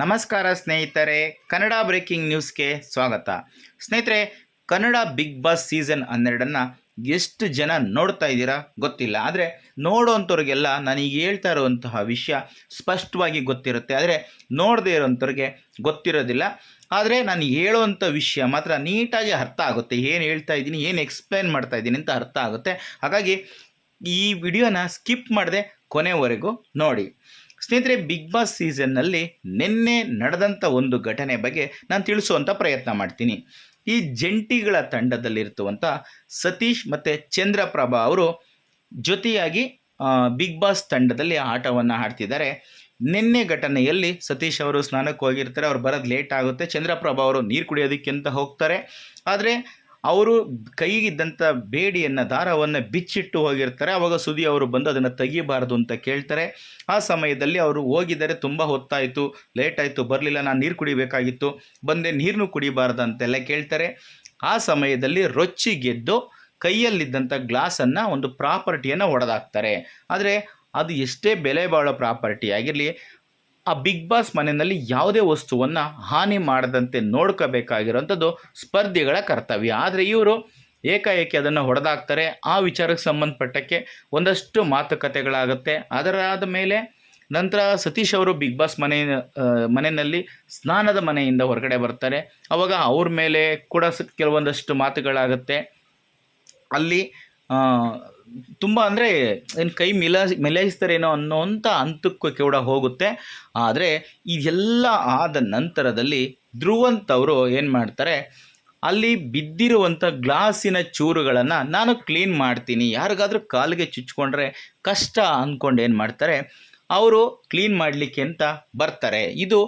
ನಮಸ್ಕಾರ ಸ್ನೇಹಿತರೆ, ಕನ್ನಡ ಬ್ರೇಕಿಂಗ್ ನ್ಯೂಸ್ಗೆ ಸ್ವಾಗತ. ಸ್ನೇಹಿತರೆ, ಕನ್ನಡ ಬಿಗ್ ಬಾಸ್ ಸೀಸನ್ ಹನ್ನೆರಡನ್ನು ಎಷ್ಟು ಜನ ನೋಡ್ತಾ ಇದ್ದೀರಾ ಗೊತ್ತಿಲ್ಲ. ಆದರೆ ನೋಡೋವಂಥವ್ರಿಗೆಲ್ಲ ನನಗೆ ಹೇಳ್ತಾ ಇರುವಂತಹ ವಿಷಯ ಸ್ಪಷ್ಟವಾಗಿ ಗೊತ್ತಿರುತ್ತೆ. ಆದರೆ ನೋಡದೇ ಇರೋವಂಥವ್ರಿಗೆ ಗೊತ್ತಿರೋದಿಲ್ಲ. ಆದರೆ ನಾನು ಹೇಳುವಂಥ ವಿಷಯ ಮಾತ್ರ ನೀಟಾಗಿ ಅರ್ಥ ಆಗುತ್ತೆ. ಏನು ಹೇಳ್ತಾ ಇದ್ದೀನಿ, ಏನು ಎಕ್ಸ್ಪ್ಲೈನ್ ಮಾಡ್ತಾ ಇದ್ದೀನಿ ಅಂತ ಅರ್ಥ ಆಗುತ್ತೆ. ಹಾಗಾಗಿ ಈ ವಿಡಿಯೋನ ಸ್ಕಿಪ್ ಮಾಡದೆ ಕೊನೆವರೆಗೂ ನೋಡಿ. ಸ್ನೇಹಿತರೆ ಬಿಗ್ ಬಾಸ್ ಸೀಸನ್ನಲ್ಲಿ ನಿನ್ನೆ ನಡೆದಂಥ ಒಂದು ಘಟನೆ ಬಗ್ಗೆ ನಾನು ತಿಳಿಸುವಂಥ ಪ್ರಯತ್ನ ಮಾಡ್ತೀನಿ. ಈ ಜಂಟಿಗಳ ತಂಡದಲ್ಲಿರ್ತುವಂಥ ಸತೀಶ್ ಮತ್ತು ಚಂದ್ರಪ್ರಭಾ ಅವರು ಜೊತೆಯಾಗಿ ಬಿಗ್ ಬಾಸ್ ತಂಡದಲ್ಲಿ ಆಟವನ್ನು ಆಡ್ತಿದ್ದಾರೆ. ನಿನ್ನೆ ಘಟನೆಯಲ್ಲಿ ಸತೀಶ್ ಅವರು ಸ್ನಾನಕ್ಕೆ ಹೋಗಿರ್ತಾರೆ, ಅವ್ರು ಬರೋದು ಲೇಟ್ ಆಗುತ್ತೆ. ಚಂದ್ರಪ್ರಭಾ ಅವರು ನೀರು ಕುಡಿಯೋದಕ್ಕೆ ಅಂತ ಹೋಗ್ತಾರೆ. ಆದರೆ ಅವರು ಕೈಗಿದ್ದಂಥ ಬೇಡಿಯನ್ನು, ದಾರವನ್ನು ಬಿಚ್ಚಿಟ್ಟು ಹೋಗಿರ್ತಾರೆ. ಅವಾಗ ಸುದಿ ಅವರು ಬಂದು ಅದನ್ನು ತೆಗಿಬಾರ್ದು ಅಂತ ಕೇಳ್ತಾರೆ. ಆ ಸಮಯದಲ್ಲಿ ಅವರು ಹೋಗಿದ್ದರೆ ತುಂಬ ಹೊತ್ತಾಯಿತು. ಲೇಟ್ ಆಯಿತು, ಬರಲಿಲ್ಲ, ನಾನು ನೀರು ಕುಡಿಬೇಕಾಗಿತ್ತು. ಬಂದೆ ನೀರನ್ನು ಕುಡಿಬಾರ್ದು ಅಂತೆಲ್ಲ ಕೇಳ್ತಾರೆ. ಆ ಸಮಯದಲ್ಲಿ ರೊಚ್ಚಿ ಗೆದ್ದು ಕೈಯಲ್ಲಿದ್ದಂಥ ಗ್ಲಾಸನ್ನು ಒಂದು ಪ್ರಾಪರ್ಟಿಯನ್ನು ಒಡೆದಾಕ್ತಾರೆ. ಆದರೆ ಅದು ಎಷ್ಟೇ ಬೆಲೆ ಬಾಳೋ ಪ್ರಾಪರ್ಟಿ ಆಗಿರಲಿ ಆ ಬಿಗ್ ಬಾಸ್ ಮನೆಯಲ್ಲಿ ಯಾವುದೇ ವಸ್ತುವನ್ನು ಹಾನಿ ಮಾಡದಂತೆ ನೋಡ್ಕೋಬೇಕಾಗಿರೋಂಥದ್ದು ಸ್ಪರ್ಧಿಗಳ ಕರ್ತವ್ಯ. ಆದರೆ ಇವರು ಏಕಾಏಕಿ ಅದನ್ನು ಹೊಡೆದಾಕ್ತಾರೆ. ಆ ವಿಚಾರಕ್ಕೆ ಸಂಬಂಧಪಟ್ಟಕ್ಕೆ ಒಂದಷ್ಟು ಮಾತುಕತೆಗಳಾಗುತ್ತೆ. ಅದರಾದ ಮೇಲೆ ನಂತರ ಸತೀಶ್ ಅವರು ಬಿಗ್ ಬಾಸ್ ಮನೆ ಮನೆಯಲ್ಲಿ ಸ್ನಾನದ ಮನೆಯಿಂದ ಹೊರಗಡೆ ಬರ್ತಾರೆ. ಅವಾಗ ಅವ್ರ ಮೇಲೆ ಕೂಡ ಕೆಲವೊಂದಷ್ಟು ಮಾತುಗಳಾಗುತ್ತೆ. ಅಲ್ಲಿ ತುಂಬ ಅಂದರೆ ಏನು ಕೈ ಮಿಲ, ಮಿಲಾಯಿಸ್ತಾರೇನೋ ಅನ್ನೋವಂಥ ಹಂತಕ್ಕೂ ಕೂಡ ಹೋಗುತ್ತೆ. ಆದರೆ ಇದೆಲ್ಲ ಆದ ನಂತರದಲ್ಲಿ ಧ್ರುವಂತ್ ಅವರು ಏನು ಮಾಡ್ತಾರೆ, ಅಲ್ಲಿ ಬಿದ್ದಿರುವಂಥ ಗ್ಲಾಸಿನ ಚೂರುಗಳನ್ನು ನಾನು ಕ್ಲೀನ್ ಮಾಡ್ತೀನಿ, ಯಾರಿಗಾದ್ರೂ ಕಾಲಿಗೆ ಚುಚ್ಕೊಂಡ್ರೆ ಕಷ್ಟ ಅಂದ್ಕೊಂಡು ಏನು ಮಾಡ್ತಾರೆ, ಅವರು ಕ್ಲೀನ್ ಮಾಡಲಿಕ್ಕೆ ಅಂತ ಬರ್ತಾರೆ. ಇದು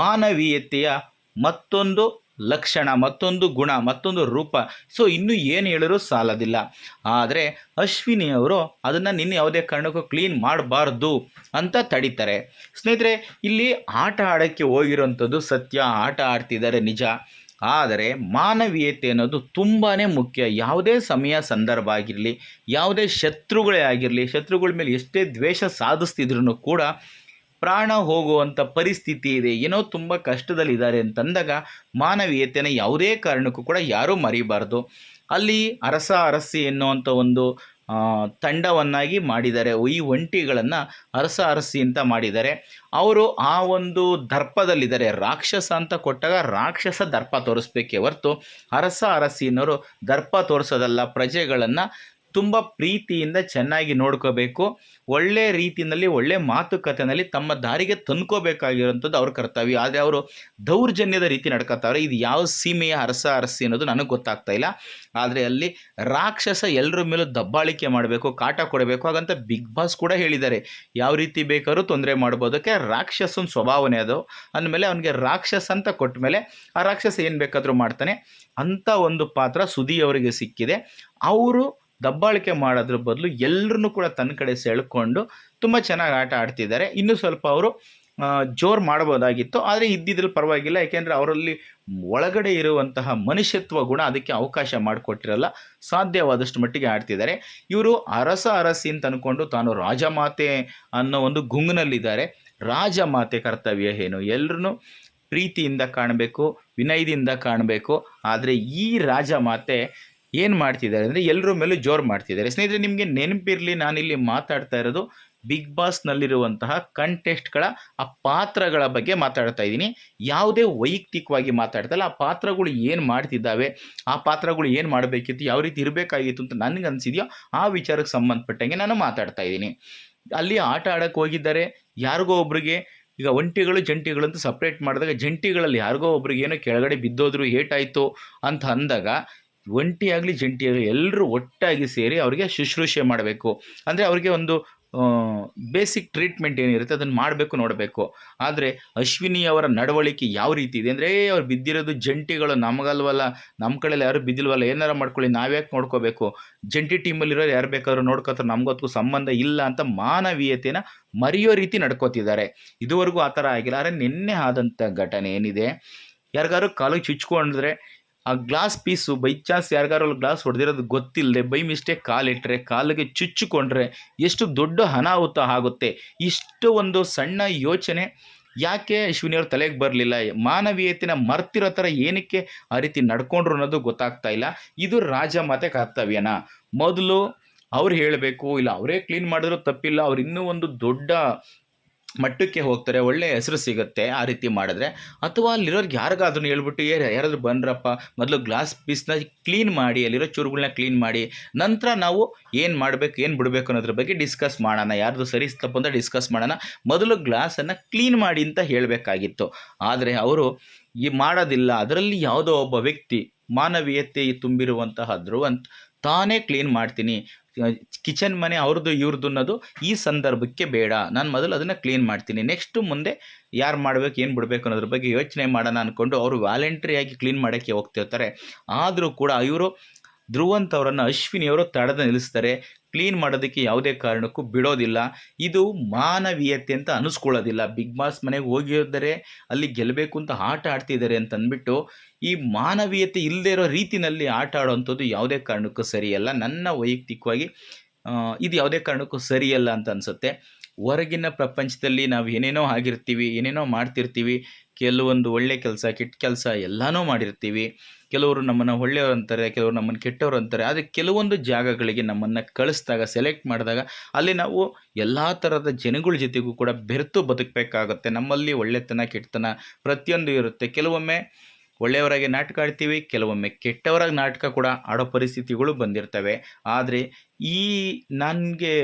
ಮಾನವೀಯತೆಯ ಮತ್ತೊಂದು ಲಕ್ಷಣ, ಮತ್ತೊಂದು ಗುಣ, ಮತ್ತೊಂದು ರೂಪ. ಸೊ ಇನ್ನೂ ಏನು ಹೇಳಿದ್ರು ಸಾಲದಿಲ್ಲ. ಆದರೆ ಅಶ್ವಿನಿ ಅವರು ಅದನ್ನು ನಿನ್ನ ಯಾವುದೇ ಕಾರಣಕ್ಕೂ ಕ್ಲೀನ್ ಮಾಡಬಾರ್ದು ಅಂತ ತಡೀತಾರೆ. ಸ್ನೇಹಿತರೆ, ಇಲ್ಲಿ ಆಟ ಆಡೋಕ್ಕೆ ಹೋಗಿರೋಂಥದ್ದು ಸತ್ಯ, ಆಟ ಆಡ್ತಿದ್ದಾರೆ ನಿಜ. ಆದರೆ ಮಾನವೀಯತೆ ಅನ್ನೋದು ತುಂಬಾ ಮುಖ್ಯ. ಯಾವುದೇ ಸಮಯ, ಸಂದರ್ಭ ಆಗಿರಲಿ, ಯಾವುದೇ ಶತ್ರುಗಳೇ ಆಗಿರಲಿ, ಶತ್ರುಗಳ ಮೇಲೆ ಎಷ್ಟೇ ದ್ವೇಷ ಸಾಧಿಸ್ತಿದ್ರು ಕೂಡ ಪ್ರಾಣ ಹೋಗುವಂಥ ಪರಿಸ್ಥಿತಿ ಇದೆ. ಏನೋ ತುಂಬ ಕಷ್ಟದಲ್ಲಿದ್ದಾರೆ ಅಂತಂದಾಗ ಮಾನವೀಯತೆನ ಯಾವುದೇ ಕಾರಣಕ್ಕೂ ಕೂಡ ಯಾರೂ ಮರಿಬಾರ್ದು. ಅಲ್ಲಿ ಅರಸ ಅರಸಿ ಎನ್ನುವಂಥ ಒಂದು ತಂಡವನ್ನಾಗಿ ಮಾಡಿದ್ದಾರೆ. ಈ ಒಂಟಿಗಳನ್ನು ಅರಸ ಅರಸಿ ಅಂತ ಮಾಡಿದ್ದಾರೆ. ಅವರು ಆ ಒಂದು ದರ್ಪದಲ್ಲಿದ್ದಾರೆ. ರಾಕ್ಷಸ ಅಂತ ಕೊಟ್ಟಾಗ ರಾಕ್ಷಸ ದರ್ಪ ತೋರಿಸ್ಬೇಕೇ ಹೊರತು ಅರಸ ಅರಸಿ ದರ್ಪ ತೋರಿಸೋದಲ್ಲ ಪ್ರಜೆಗಳನ್ನು ತುಂಬ ಪ್ರೀತಿಯಿಂದ ಚೆನ್ನಾಗಿ ನೋಡ್ಕೋಬೇಕು. ಒಳ್ಳೆ ರೀತಿಯಲ್ಲಿ, ಒಳ್ಳೆ ಮಾತುಕತೆಯಲ್ಲಿ ತಮ್ಮ ದಾರಿಗೆ ತಂದ್ಕೋಬೇಕಾಗಿರೋಂಥದ್ದು ಅವ್ರ ಕರ್ತವ್ಯ. ಆದರೆ ಅವರು ದೌರ್ಜನ್ಯದ ರೀತಿ ನಡ್ಕೋತಾವ್ರೆ. ಇದು ಯಾವ ಸೀಮೆಯ ಅರಸ ಅರಸಿ ಅನ್ನೋದು ನನಗೆ ಗೊತ್ತಾಗ್ತಾ ಇಲ್ಲ. ಆದರೆ ಅಲ್ಲಿ ರಾಕ್ಷಸ ಎಲ್ಲರ ಮೇಲೂ ದಬ್ಬಾಳಿಕೆ ಮಾಡಬೇಕು, ಕಾಟ ಕೊಡಬೇಕು. ಹಾಗಂತ ಬಿಗ್ ಬಾಸ್ ಕೂಡ ಹೇಳಿದ್ದಾರೆ. ಯಾವ ರೀತಿ ಬೇಕಾದ್ರೂ ತೊಂದರೆ ಮಾಡ್ಬೋದಕ್ಕೆ ರಾಕ್ಷಸನ ಸ್ವಭಾವನೆ ಅದು. ಅಂದಮೇಲೆ ಅವನಿಗೆ ರಾಕ್ಷಸ ಅಂತ ಕೊಟ್ಟ ಮೇಲೆ ಆ ರಾಕ್ಷಸ ಏನು ಬೇಕಾದರೂ ಮಾಡ್ತಾನೆ. ಅಂಥ ಒಂದು ಪಾತ್ರ ಸುದಿ ಅವರಿಗೆ ಸಿಕ್ಕಿದೆ. ಅವರು ದಬ್ಬಾಳಿಕೆ ಮಾಡೋದ್ರ ಬದಲು ಎಲ್ಲರನ್ನೂ ಕೂಡ ತನ್ನ ಕಡೆ ಸೆಳ್ಕೊಂಡು ತುಂಬ ಚೆನ್ನಾಗಿ ಆಟ ಆಡ್ತಿದ್ದಾರೆ. ಇನ್ನೂ ಸ್ವಲ್ಪ ಅವರು ಜೋರು ಮಾಡ್ಬೋದಾಗಿತ್ತು. ಆದರೆ ಇದ್ದಿದ್ರಲ್ಲಿ ಪರವಾಗಿಲ್ಲ. ಯಾಕೆಂದರೆ ಅವರಲ್ಲಿ ಒಳಗಡೆ ಇರುವಂತಹ ಮನುಷ್ಯತ್ವ ಗುಣ ಅದಕ್ಕೆ ಅವಕಾಶ ಮಾಡಿಕೊಟ್ಟಿರಲ್ಲ. ಸಾಧ್ಯವಾದಷ್ಟು ಮಟ್ಟಿಗೆ ಆಡ್ತಿದ್ದಾರೆ. ಇವರು ಅರಸ ಅರಸಿ ಅಂತ ಅಂದ್ಕೊಂಡು ತಾನು ರಾಜಮಾತೆ ಅನ್ನೋ ಒಂದು ಗುಂಗಿನಲ್ಲಿದ್ದಾರೆ. ರಾಜಮಾತೆ ಕರ್ತವ್ಯ ಏನು? ಎಲ್ಲರೂ ಪ್ರೀತಿಯಿಂದ ಕಾಣಬೇಕು, ವಿನಯದಿಂದ ಕಾಣಬೇಕು. ಆದರೆ ಈ ರಾಜಮಾತೆ ಏನು ಮಾಡ್ತಿದ್ದಾರೆ ಅಂದರೆ ಎಲ್ಲರ ಮೇಲೂ ಜೋರು ಮಾಡ್ತಿದ್ದಾರೆ. ಸ್ನೇಹಿತರೆ, ನಿಮಗೆ ನೆನಪಿರಲಿ, ನಾನಿಲ್ಲಿ ಮಾತಾಡ್ತಾ ಇರೋದು ಬಿಗ್ ಬಾಸ್ನಲ್ಲಿರುವಂತಹ ಕಂಟೆಸ್ಟ್ಗಳ ಆ ಪಾತ್ರಗಳ ಬಗ್ಗೆ ಮಾತಾಡ್ತಾ ಇದ್ದೀನಿ. ಯಾವುದೇ ವೈಯಕ್ತಿಕವಾಗಿ ಮಾತಾಡ್ತಾ ಇಲ್ಲ ಆ ಪಾತ್ರಗಳು ಏನು ಮಾಡ್ತಿದ್ದಾವೆ, ಆ ಪಾತ್ರಗಳು ಏನು ಮಾಡಬೇಕಿತ್ತು, ಯಾವ ರೀತಿ ಇರಬೇಕಾಗಿತ್ತು ಅಂತ ನನಗೆ ಅನಿಸಿದೆಯೋ, ಆ ವಿಚಾರಕ್ಕೆ ಸಂಬಂಧಪಟ್ಟಂಗೆ ನಾನು ಮಾತಾಡ್ತಾ ಇದ್ದೀನಿ. ಅಲ್ಲಿ ಆಟ ಆಡೋಕ್ಕೆ ಹೋಗಿದ್ದಾರೆ, ಯಾರಿಗೋ ಒಬ್ರಿಗೆ, ಈಗ ಒಂಟಿಗಳು, ಜಂಟಿಗಳು ಅಂತ ಸಪ್ರೇಟ್ ಮಾಡಿದಾಗ, ಜಂಟಿಗಳಲ್ಲಿ ಯಾರಿಗೋ ಒಬ್ರಿಗೆ ಏನೋ ಕೆಳಗಡೆ ಬಿದ್ದೋದ್ರು, ಏಟಾಯಿತು ಅಂತ ಅಂದಾಗ ಒಂಟಿ ಆಗಲಿ ಜಂಟಿ ಆಗಲಿ ಎಲ್ಲರೂ ಒಟ್ಟಾಗಿ ಸೇರಿ ಅವರಿಗೆ ಶುಶ್ರೂಷೆ ಮಾಡಬೇಕು. ಅಂದರೆ ಅವರಿಗೆ ಒಂದು ಬೇಸಿಕ್ ಟ್ರೀಟ್ಮೆಂಟ್ ಏನಿರುತ್ತೆ ಅದನ್ನು ಮಾಡಬೇಕು, ನೋಡಬೇಕು. ಆದರೆ ಅಶ್ವಿನಿ ಅವರ ನಡವಳಿಕೆ ಯಾವ ರೀತಿ ಇದೆ? ಅಂದರೆ ಅವ್ರು ಬಿದ್ದಿರೋದು ಜಂಟಿಗಳು, ನಮಗಲ್ವಲ್ಲ ನಮ್ಮ ಕಡೆಯಲ್ಲಿ ಯಾರು ಬಿದ್ದಿಲ್ವಲ್ಲ, ಏನಾರು ಮಾಡ್ಕೊಳ್ಳಿ, ನಾವ್ಯಾಕೆ ನೋಡ್ಕೋಬೇಕು? ಜಂಟಿ ಟೀಮಲ್ಲಿರೋರು ಯಾರು ಬೇಕಾದ್ರೂ ನೋಡ್ಕೋತಾರೆ ನಮಗದಕ್ಕೂ ಸಂಬಂಧ ಇಲ್ಲ ಅಂತ ಮಾನವೀಯತೆನ ಮರೆಯೋ ರೀತಿ ನಡ್ಕೋತಿದ್ದಾರೆ. ಇದುವರೆಗೂ ಆ ಥರ ಆಗಿಲ್ಲ. ಆದರೆ ನಿನ್ನೆ ಆದಂಥ ಘಟನೆ ಏನಿದೆ? ಯಾರಿಗಾರು ಕಾಲು ಚುಚ್ಕೊಂಡ್ರೆ ಆ ಗ್ಲಾಸ್ ಪೀಸು ಬೈ ಚಾನ್ಸ್ ಯಾರಿಗಾರು ಅಲ್ಲಿ ಗ್ಲಾಸ್ ಹೊಡೆದಿರೋದು ಗೊತ್ತಿಲ್ಲದೆ ಬೈ ಮಿಸ್ಟೇಕ್ ಕಾಲಿಟ್ಟರೆ ಕಾಲಿಗೆ ಚುಚ್ಚಿಕೊಂಡ್ರೆ ಎಷ್ಟು ದೊಡ್ಡ ಅನಾಹುತ ಆಗುತ್ತೆ. ಇಷ್ಟು ಒಂದು ಸಣ್ಣ ಯೋಚನೆ. ಯಾಕೆ ಅಶ್ವಿನಿಯವ್ರ ತಲೆಗೆ ಬರಲಿಲ್ಲ? ಮಾನವೀಯತೆನ ಮರ್ತಿರೋ ಥರ ಏನಕ್ಕೆ ಆ ರೀತಿ ನಡ್ಕೊಂಡ್ರು ಅನ್ನೋದು ಗೊತ್ತಾಗ್ತಾ ಇಲ್ಲ. ಇದು ರಾಜ ಮಾತೆ ಕರ್ತವ್ಯನ. ಮೊದಲು ಅವ್ರು ಹೇಳಬೇಕು, ಇಲ್ಲ, ಅವರೇ ಕ್ಲೀನ್ ಮಾಡಿದ್ರು ತಪ್ಪಿಲ್ಲ. ಅವ್ರು ಇನ್ನೂ ಒಂದು ದೊಡ್ಡ ಮಟ್ಟಕ್ಕೆ ಹೋಗ್ತಾರೆ, ಒಳ್ಳೆ ಹೆಸರು ಸಿಗುತ್ತೆ ಆ ರೀತಿ ಮಾಡಿದ್ರೆ. ಅಥವಾ ಅಲ್ಲಿರೋರ್ಗೆ ಯಾರಿಗಾದ್ರೂ ಹೇಳ್ಬಿಟ್ಟು, ಏ, ಯಾರಾದರೂ ಬಂದ್ರಪ್ಪ, ಮೊದಲು ಗ್ಲಾಸ್ ಪೀಸ್ನ ಕ್ಲೀನ್ ಮಾಡಿ, ಅಲ್ಲಿರೋ ಚೂರುಗಳನ್ನ ಕ್ಲೀನ್ ಮಾಡಿ, ನಂತರ ನಾವು ಏನು ಮಾಡಬೇಕು, ಏನು ಬಿಡಬೇಕು ಅನ್ನೋದ್ರ ಬಗ್ಗೆ ಡಿಸ್ಕಸ್ ಮಾಡೋಣ. ಯಾರ್ದು ಸರಿ ತಪ್ಪು ಅಂತ ಡಿಸ್ಕಸ್ ಮಾಡೋಣ. ಮೊದಲು ಗ್ಲಾಸನ್ನು ಕ್ಲೀನ್ ಮಾಡಿ ಅಂತ ಹೇಳಬೇಕಾಗಿತ್ತು. ಆದರೆ ಅವರು ಈ ಮಾಡೋದಿಲ್ಲ. ಅದರಲ್ಲಿ ಯಾವುದೋ ಒಬ್ಬ ವ್ಯಕ್ತಿ ಮಾನವೀಯತೆ ತುಂಬಿರುವಂತಹ ಧ್ರುವಂತ್ ತಾನೇ ಕ್ಲೀನ್ ಮಾಡ್ತೀನಿ. ಕಿಚನ್ ಮನೆ ಅವ್ರದ್ದು ಇವ್ರದ್ದು ಅನ್ನೋದು ಈ ಸಂದರ್ಭಕ್ಕೆ ಬೇಡ. ನಾನು ಮೊದಲು ಅದನ್ನು ಕ್ಲೀನ್ ಮಾಡ್ತೀನಿ. ನೆಕ್ಸ್ಟು ಮುಂದೆ ಯಾರು ಮಾಡಬೇಕು, ಏನು ಬಿಡಬೇಕು ಅನ್ನೋದ್ರ ಬಗ್ಗೆ ಯೋಚನೆ ಮಾಡೋಣ ಅಂದ್ಕೊಂಡು ಅವರು ವ್ಯಾಲೆಂಟ್ರಿಯಾಗಿ ಕ್ಲೀನ್ ಮಾಡೋಕ್ಕೆ ಹೋಗ್ತಿರ್ತಾರೆ. ಆದರೂ ಕೂಡ ಇವರು ಧ್ರುವಂತ್ ಅವರನ್ನು ಅಶ್ವಿನಿಯವರು ತಡೆದು ನಿಲ್ಲಿಸ್ತಾರೆ. ಕ್ಲೀನ್ ಮಾಡೋದಕ್ಕೆ ಯಾವುದೇ ಕಾರಣಕ್ಕೂ ಬಿಡೋದಿಲ್ಲ. ಇದು ಮಾನವೀಯತೆ ಅಂತ ಅನಿಸ್ಕೊಳ್ಳೋದಿಲ್ಲ. ಬಿಗ್ ಬಾಸ್ ಮನೆಗೆ ಹೋಗಿದ್ದಾರೆ ಅಲ್ಲಿ ಗೆಲ್ಲಬೇಕು ಅಂತ ಆಟ ಆಡ್ತಿದ್ದಾರೆ ಅಂತ ಅಂದ್ಬಿಟ್ಟು ಈ ಮಾನವೀಯತೆ ಇಲ್ಲದೇ ಇರೋ ರೀತಿಯಲ್ಲಿ ಆಟ ಆಡೋವಂಥದ್ದು ಯಾವುದೇ ಕಾರಣಕ್ಕೂ ಸರಿಯಲ್ಲ. ನನ್ನ ವೈಯಕ್ತಿಕವಾಗಿ ಇದು ಯಾವುದೇ ಕಾರಣಕ್ಕೂ ಸರಿಯಲ್ಲ ಅಂತ ಅನಿಸುತ್ತೆ. ಹೊರಗಿನ ಪ್ರಪಂಚದಲ್ಲಿ ನಾವು ಏನೇನೋ ಆಗಿರ್ತೀವಿ, ಏನೇನೋ ಮಾಡ್ತಿರ್ತೀವಿ, ಕೆಲವೊಂದು ಒಳ್ಳೆ ಕೆಲಸ, ಕೆಟ್ಟ ಕೆಲಸ ಎಲ್ಲನೂ ಮಾಡಿರ್ತೀವಿ. ಕೆಲವರು ನಮ್ಮನ್ನು ಒಳ್ಳೆಯವರು ಅಂತಾರೆ, ಕೆಲವರು ನಮ್ಮನ್ನು ಕೆಟ್ಟವರು ಅಂತಾರೆ. ಆದರೆ ಕೆಲವೊಂದು ಜಾಗಗಳಿಗೆ ನಮ್ಮನ್ನು ಕಳಿಸಿದಾಗ ಸೆಲೆಕ್ಟ್ ಮಾಡಿದಾಗ ಅಲ್ಲಿ ನಾವು ಎಲ್ಲ ಥರದ ಜನಗಳ ಜೊತೆಗೂ ಕೂಡ ಬೆರೆತು ಬದುಕಬೇಕಾಗುತ್ತೆ. ನಮ್ಮಲ್ಲಿ ಒಳ್ಳೆತನ, ಕೆಟ್ಟತನ ಪ್ರತಿಯೊಂದು ಇರುತ್ತೆ. ಕೆಲವೊಮ್ಮೆ ಒಳ್ಳೆಯವರಾಗಿ ನಾಟಕ ಆಡ್ತೀವಿ, ಕೆಲವೊಮ್ಮೆ ಕೆಟ್ಟವರಾಗಿ ನಾಟಕ ಕೂಡ ಆಡೋ ಪರಿಸ್ಥಿತಿಗಳು ಬಂದಿರ್ತವೆ. ಆದರೆ ಈ ನನಗೆ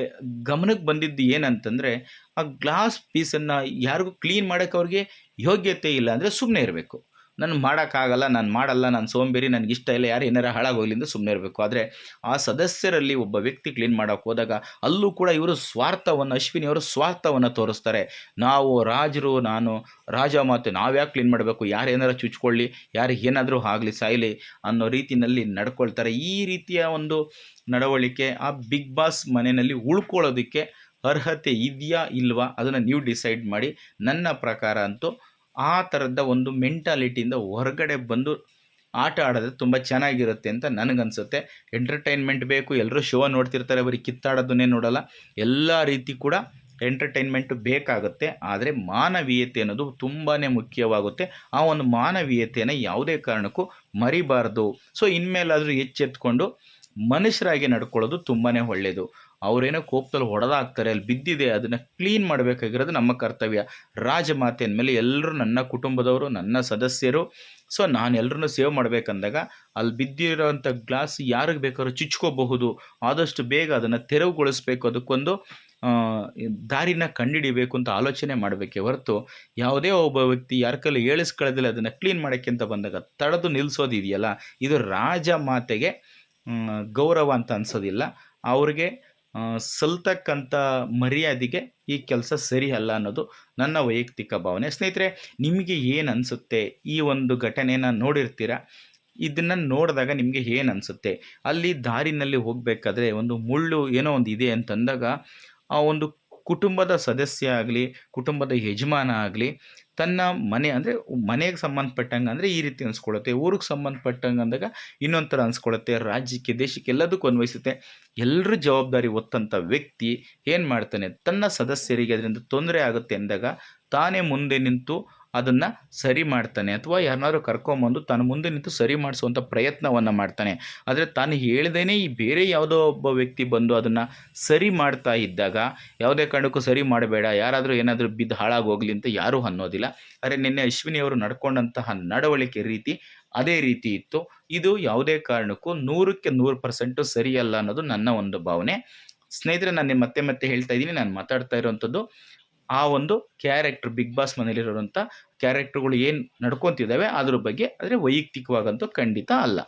ಗಮನಕ್ಕೆ ಬಂದಿದ್ದು ಏನಂತಂದರೆ, ಆ ಗ್ಲಾಸ್ ಪೀಸನ್ನು ಯಾರಿಗೂ ಕ್ಲೀನ್ ಮಾಡೋಕ್ಕೆ ಅವ್ರಿಗೆ ಯೋಗ್ಯತೆ ಇಲ್ಲ. ಅಂದರೆ ಸುಮ್ಮನೆ ಇರಬೇಕು. ನಾನು ಮಾಡೋಕ್ಕಾಗಲ್ಲ, ನಾನು ಮಾಡಲ್ಲ, ನಾನು ಸೋಂಬೇರಿ, ನನಗೆ ಇಷ್ಟ ಇಲ್ಲ, ಯಾರು ಏನಾರ ಹಾಳಾಗೋಗ್ಲಿ ಅಂತ ಸುಮ್ಮನೆ ಇರಬೇಕು. ಆದರೆ ಆ ಸದಸ್ಯರಲ್ಲಿ ಒಬ್ಬ ವ್ಯಕ್ತಿ ಕ್ಲೀನ್ ಮಾಡೋಕೆ ಹೋದಾಗ ಅಲ್ಲೂ ಕೂಡ ಇವರು ಸ್ವಾರ್ಥವನ್ನು ಅಶ್ವಿನಿಯವರು ಸ್ವಾರ್ಥವನ್ನು ತೋರಿಸ್ತಾರೆ. ನಾವು ರಾಜರು, ನಾನು ರಾಜ ಮಾತು ನಾವ್ಯಾಕೆ ಕ್ಲೀನ್ ಮಾಡಬೇಕು? ಯಾರು ಏನಾರು ಚುಚ್ಕೊಳ್ಳಿ, ಯಾರು ಏನಾದರೂ ಆಗಲಿ, ಸಾಯಲಿ ಅನ್ನೋ ರೀತಿಯಲ್ಲಿ ನಡ್ಕೊಳ್ತಾರೆ. ಈ ರೀತಿಯ ಒಂದು ನಡವಳಿಕೆ ಆ ಬಿಗ್ ಬಾಸ್ ಮನೆಯಲ್ಲಿ ಉಳ್ಕೊಳ್ಳೋದಕ್ಕೆ ಅರ್ಹತೆ ಇದೆಯಾ, ಇಲ್ವಾ? ಅದನ್ನು ನೀವು ಡಿಸೈಡ್ ಮಾಡಿ ನನ್ನ ಪ್ರಕಾರ ಅಂತೂ ಆ ಥರದ ಒಂದು ಮೆಂಟಾಲಿಟಿಯಿಂದ ಹೊರಗಡೆ ಬಂದು ಆಟ ಆಡೋದು ತುಂಬ ಚೆನ್ನಾಗಿರುತ್ತೆ ಅಂತ ನನಗನ್ಸುತ್ತೆ. ಎಂಟರ್ಟೈನ್ಮೆಂಟ್ ಬೇಕು ಎಲ್ಲರೂ ಶೋ ನೋಡ್ತಿರ್ತಾರೆ, ಬರೀ ಕಿತ್ತಾಡೋದನ್ನೇ ನೋಡಲ್ಲ. ಎಲ್ಲ ರೀತಿ ಕೂಡ ಎಂಟರ್ಟೈನ್ಮೆಂಟ್ ಬೇಕಾಗುತ್ತೆ. ಆದರೆ ಮಾನವೀಯತೆ ಅನ್ನೋದು ತುಂಬಾ ಮುಖ್ಯವಾಗುತ್ತೆ. ಆ ಒಂದು ಮಾನವೀಯತೆಯನ್ನು ಯಾವುದೇ ಕಾರಣಕ್ಕೂ ಮರಿಬಾರ್ದು. ಸೊ ಇನ್ಮೇಲಾದರೂ ಎಚ್ಚೆತ್ಕೊಂಡು ಮನುಷ್ಯರಾಗಿ ನಡ್ಕೊಳ್ಳೋದು ತುಂಬಾ ಒಳ್ಳೆಯದು ಅವರೇನೋ ಕೋಪದಲ್ಲಿ ಹೊಡೆದಾಕ್ತಾರೆ, ಅಲ್ಲಿ ಬಿದ್ದಿದೆ, ಅದನ್ನು ಕ್ಲೀನ್ ಮಾಡಬೇಕಾಗಿರೋದು ನಮ್ಮ ಕರ್ತವ್ಯ. ರಾಜಮಾತೆ ಅಂದಮೇಲೆ ಎಲ್ಲರೂ ನನ್ನ ಕುಟುಂಬದವರು, ನನ್ನ ಸದಸ್ಯರು. ಸೊ ನಾನು ಎಲ್ಲರನ್ನೂ ಸೇವ್ ಮಾಡಬೇಕಂದಾಗ ಅಲ್ಲಿ ಬಿದ್ದಿರೋವಂಥ ಗ್ಲಾಸ್ ಯಾರಿಗೆ ಬೇಕಾದ್ರೂ ಚುಚ್ಕೋಬಹುದು. ಆದಷ್ಟು ಬೇಗ ಅದನ್ನು ತೆರವುಗೊಳಿಸ್ಬೇಕು. ಅದಕ್ಕೊಂದು ದಾರಿನ ಕಂಡಿಡಿಬೇಕು ಅಂತ ಆಲೋಚನೆ ಮಾಡಬೇಕೇ ಹೊರತು ಯಾವುದೇ ಒಬ್ಬ ವ್ಯಕ್ತಿ ಯಾರ ಕೈಲಿ ಏಳಿಸ್ಕೊಳ್ಳೋದಿಲ್ಲ ಅದನ್ನು ಕ್ಲೀನ್ ಮಾಡೋಕ್ಕೆ ಅಂತ ಬಂದಾಗ ತಡೆದು ನಿಲ್ಲಿಸೋದು ಇದೆಯಲ್ಲ ಇದು ರಾಜ ಮಾತೆಗೆ ಗೌರವ ಅಂತ ಅನ್ಸೋದಿಲ್ಲ. ಅವ್ರಿಗೆ ಸಲ್ತಕ್ಕಂಥ ಮರ್ಯಾದೆಗೆ ಈ ಕೆಲಸ ಸರಿ ಅಲ್ಲ ಅನ್ನೋದು ನನ್ನ ವೈಯಕ್ತಿಕ ಭಾವನೆ. ಸ್ನೇಹಿತರೆ, ನಿಮಗೆ ಏನು ಅನಿಸುತ್ತೆ ಈ ಒಂದು ಘಟನೆನ ನೋಡಿರ್ತೀರ? ಇದನ್ನು ನೋಡಿದಾಗ ನಿಮಗೆ ಏನು ಅನಿಸುತ್ತೆ ಅಲ್ಲಿ ದಾರಿನಲ್ಲಿ ಹೋಗಬೇಕಾದ್ರೆ ಒಂದು ಮುಳ್ಳು ಏನೋ ಒಂದು ಇದೆ ಅಂತಂದಾಗ ಆ ಒಂದು ಕುಟುಂಬದ ಸದಸ್ಯ ಆಗಲಿ, ಕುಟುಂಬದ ಯಜಮಾನ ಆಗಲಿ, ತನ್ನ ಮನೆ ಅಂದರೆ ಮನೆಗೆ ಸಂಬಂಧಪಟ್ಟಂಗೆ ಅಂದರೆ ಈ ರೀತಿ ಅನಿಸ್ಕೊಳ್ಳುತ್ತೆ ಊರಿಗೆ ಸಂಬಂಧಪಟ್ಟಂಗೆ ಅಂದಾಗ ಇನ್ನೊಂದು ಥರ ಅನಿಸ್ಕೊಳ್ಳುತ್ತೆ ರಾಜ್ಯಕ್ಕೆ, ದೇಶಕ್ಕೆ ಎಲ್ಲದಕ್ಕೂ ಅನ್ವಯಿಸುತ್ತೆ. ಎಲ್ಲರ ಜವಾಬ್ದಾರಿ ಒತ್ತಂಥ ವ್ಯಕ್ತಿ ಏನು ಮಾಡ್ತಾನೆ? ತನ್ನ ಸದಸ್ಯರಿಗೆ ಅದರಿಂದ ತೊಂದರೆ ಆಗುತ್ತೆ ಅಂದಾಗ ತಾನೇ ಮುಂದೆ ನಿಂತು ಅದನ್ನು ಸರಿ ಮಾಡ್ತಾನೆ ಅಥವಾ ಯಾರನ್ನಾದ್ರೂ ಕರ್ಕೊಂಬಂದು ತನ್ನ ಮುಂದೆ ನಿಂತು ಸರಿ ಮಾಡಿಸುವಂಥ ಪ್ರಯತ್ನವನ್ನು ಮಾಡ್ತಾನೆ. ಆದರೆ ತಾನು ಹೇಳ್ದೇ ಈ ಬೇರೆ ಯಾವುದೋ ಒಬ್ಬ ವ್ಯಕ್ತಿ ಬಂದು ಅದನ್ನು ಸರಿ ಮಾಡ್ತಾ ಇದ್ದಾಗ ಯಾವುದೇ ಕಾರಣಕ್ಕೂ ಸರಿ ಮಾಡಬೇಡ, ಯಾರಾದರೂ ಏನಾದರೂ ಬಿದ್ದು ಹಾಳಾಗೋಗ್ಲಿ ಅಂತ ಯಾರೂ ಅನ್ನೋದಿಲ್ಲ. ಆದರೆ ನಿನ್ನೆ ಅಶ್ವಿನಿ ಅವರು ನಡ್ಕೊಂಡಂತಹ ನಡವಳಿಕೆ ರೀತಿ ಅದೇ ರೀತಿ ಇತ್ತು. ಇದು ಯಾವುದೇ ಕಾರಣಕ್ಕೂ ನೂರಕ್ಕೆ ನೂರು ಪರ್ಸೆಂಟು ಸರಿಯಲ್ಲ ಅನ್ನೋದು ನನ್ನ ಒಂದು ಭಾವನೆ. ಸ್ನೇಹಿತರೆ, ನಾನು ಮತ್ತೆ ಮತ್ತೆ ಹೇಳ್ತಾ ಇದ್ದೀನಿ. ನಾನು ಮಾತಾಡ್ತಾ ಇರೋವಂಥದ್ದು ಆ ಒಂದು ಕ್ಯಾರೆಕ್ಟರ್ ಬಿಗ್ ಬಾಸ್ ಮನೇಲಿರೋಂಥ ಕ್ಯಾರೆಕ್ಟರ್ಗಳು ಏನು ನಡ್ಕೊತಿದ್ದಾವೆ, ಅದ್ರ ಬಗ್ಗೆ, ಆದರೆ ವೈಯಕ್ತಿಕವಾಗಂತೂ ಖಂಡಿತ ಅಲ್ಲ.